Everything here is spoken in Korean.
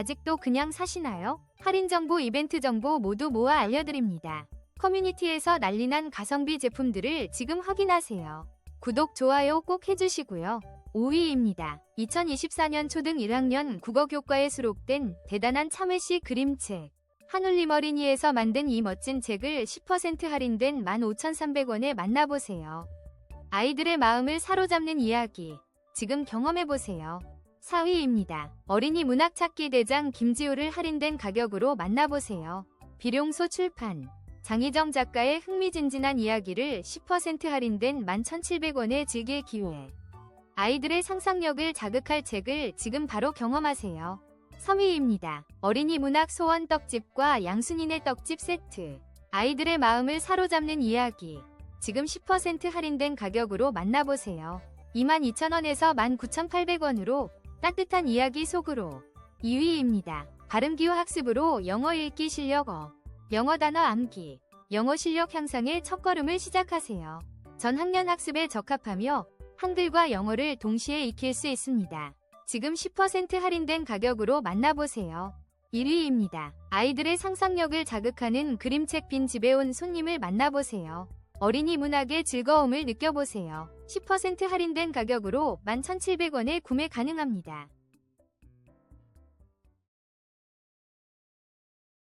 아직도 그냥 사시나요? 할인 정보, 이벤트 정보 모두 모아 알려드립니다. 커뮤니티에서 난리난 가성비 제품들을 지금 확인하세요. 구독, 좋아요 꼭 해주시고요. 5위입니다. 2024년 초등 1학년 국어교과에 수록된 대단한 참외씨 그림책. 한울림 어린이에서 만든 이 멋진 책을 10% 할인된 15,300원에 만나보세요. 아이들의 마음을 사로잡는 이야기. 지금 경험해보세요. 4위입니다. 어린이 문학 찾기 대장 김지호를 할인된 가격으로 만나보세요. 비룡소 출판. 장희정 작가의 흥미진진한 이야기를 10% 할인된 11,700원에 즐길 기회. 아이들의 상상력을 자극할 책을 지금 바로 경험하세요. 3위입니다. 어린이 문학 소원 떡집과 양순이네 떡집 세트. 아이들의 마음을 사로잡는 이야기. 지금 10% 할인된 가격으로 만나보세요. 22,000원에서 19,800원으로 따뜻한 이야기 속으로 2위입니다. 발음기호 학습으로 영어 읽기 실력어, 영어 단어 암기, 영어 실력 향상의 첫걸음을 시작하세요. 전 학년 학습에 적합하며 한글과 영어를 동시에 익힐 수 있습니다. 지금 10% 할인된 가격으로 만나보세요. 1위입니다. 아이들의 상상력을 자극하는 그림책 빈 집에 온 손님을 만나보세요. 어린이 문학의 즐거움을 느껴보세요. 10% 할인된 가격으로 11,700원에 구매 가능합니다.